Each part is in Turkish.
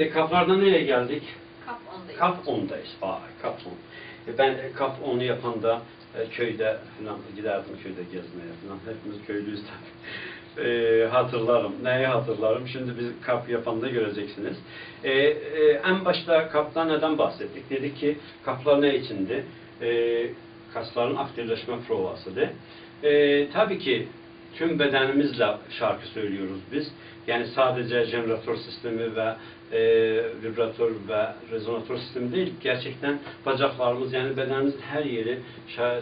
E, kaplardan nereye geldik? Kap 10'dayız. Kap 10'dayız. Aa, kap 10. E, ben e, kap 10'u yapanda e, köyde falan giderdim köyde gezmeye falan. Hepimiz köylüyüz tabii. E, hatırlarım. Neyi hatırlarım? Şimdi biz kap yapanda göreceksiniz. E, e, en başta kaptan neden bahsettik? Dedik ki kaplar ne içindi? E, kasların aktifleşme provasıdır. E, tabii ki tüm bedenimizle şarkı söylüyoruz biz. Yani sadece jeneratör sistemi ve e, vibratör ve rezonatör sistemi değil, gerçekten bacaklarımız yani bedenimizin her yeri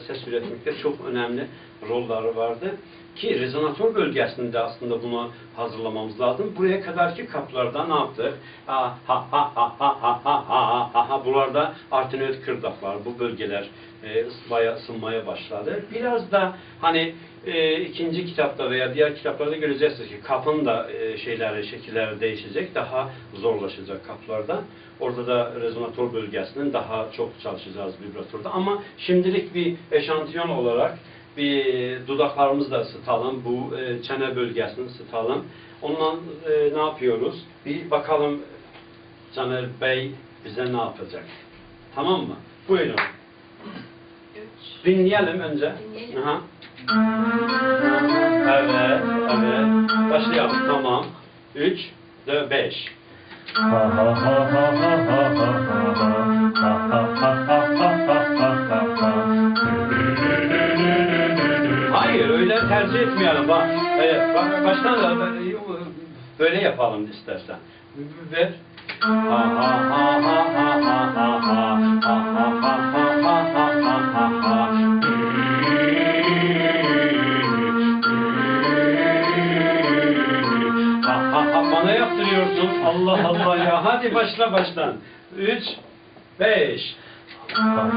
ses üretmekte çok önemli rolları vardı. Ki rezonatör bölgesinde aslında bunu hazırlamamız lazım. Buraya kadarki kaplarda ne yaptık? Ha ha ha ha ha ha ha ha ha ha buralarda artinoid kırdaklar, bu bölgeler e, ısınmaya, ısınmaya başladı. Biraz da hani e, ikinci kitapta veya diğer kitaplarda göreceksiniz ki kapın da e, şeyleri, şekilleri değişecek. Daha zorlaşacak kaplarda. Orada da rezonatör bölgesinin daha çok çalışacağız vibratörde. Ama şimdilik bir eşantiyon olarak bir dudaklarımızı da ısıtalım. Bu e, çene bölgesini ısıtalım. Ondan e, ne yapıyoruz? Bir bakalım Caner Bey bize ne yapacak? Tamam mı? Buyurun. 3. Dinleyelim önce. Dinleyelim. Aha. Evet, evet. Başlayalım. Tamam. 3, 4, 5. Hayır, tercih etmeyelim. Bak, evet, bak baştan da böyle yapalım istersen. Ver. Ha ha ha ha ha ha ha ha ha ha ha ha ha ha ha ha. Ha ha ha bana yaptırıyorsun. Allah Allah ya. Hadi başla baştan. Üç, beş. Ha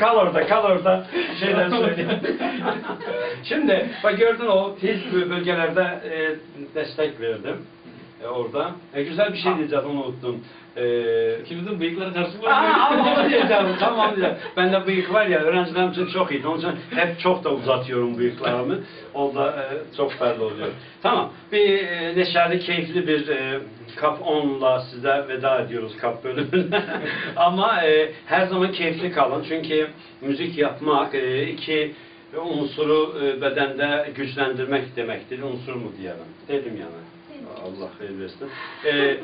Kal orada, kal orada. Şeyler söyleyeyim. Şimdi bak gördün o tiz bölgelerde e, destek verdim. E, orada. E, güzel bir şey diyeceğim onu unuttum. E, İkimizin bıyıkları karışık var. Aa, onu diyeceğim. Tamam diyeceğim. Bende bıyık var ya öğrencilerim için çok iyi. Onun için hep çok da uzatıyorum bıyıklarımı. O da e, çok belli oluyor. Tamam. Bir e, neşeli, keyifli bir e, Kap 10'la size veda ediyoruz Kap bölümüne. Ama e, her zaman keyifli kalın. Çünkü müzik yapmak iki unsuru bedende güçlendirmek demektir. Unsur mu diyelim? Dedim yani. Allah hayır versin. Ee,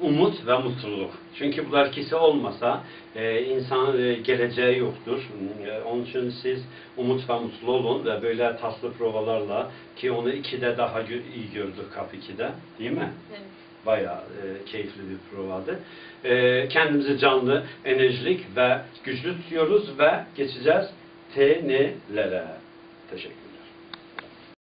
umut ve mutluluk. Çünkü bunlar ikisi olmasa e, insanın e, geleceği yoktur. E, onun için siz umut ve mutlu olun ve böyle tatlı provalarla ki onu ikide daha gö- iyi gördük kap 2'de. Değil mi? Evet. Bayağı e, keyifli bir provadı. E, kendimizi canlı, enerjilik ve güçlü tutuyoruz ve geçeceğiz TN'lere. Teşekkür